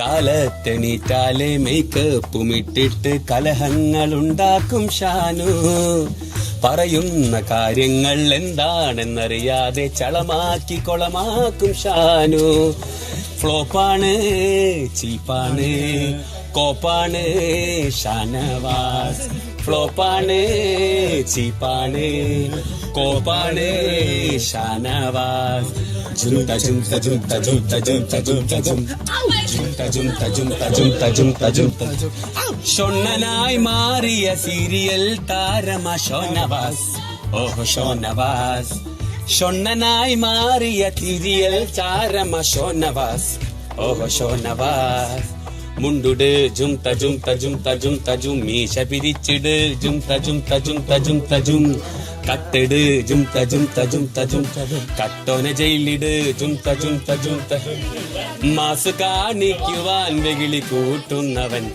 കാലത്തെണീറ്റാലെ മേക്കപ്പും ഇട്ടിട്ട് കലഹങ്ങളുണ്ടാക്കും ഷാനു. പറയുന്ന കാര്യങ്ങൾ എന്താണെന്നറിയാതെ ചളമാക്കി കൊളമാക്കും ഷാനു. ഫ്ലോപ്പാണ് ചീപ്പാണ് കോപ്പാണ് ഷാനവാസ് ഫ്ലോപ്പാണ് ചീപ്പാണ് കോപ്പാണ് ഷാനവാസ് ജുംത ജുംത ജുംത ജുംത ജുംത ജുംത ജുംത ജുംത ജുംത ജുംത ജുംത ജുംത ജുംത ഷൊണ്ണനായി മാറിയ സീരിയൽ താരമ ഷോനവാസ് ഓഹോ ഷോനവാസ് ഷൊണ്ണനായി മാറിയ തിരിയൽ ചാരമ ഷോനവാസ് ഓഹോ ഷോനവാസ് മുണ്ടുട് ജും തജും തജും തജും തജും മീശ പിരിച്ചിട് ജും തജും തജും തജും തജും കട്ടിട് ജും തജും തജും തജും കട്ടോന ജയിലിട് ജും തജും തജും തജും മാസ് കാണിക്കുവാൻ വെകിളി കൂട്ടുന്നവൻ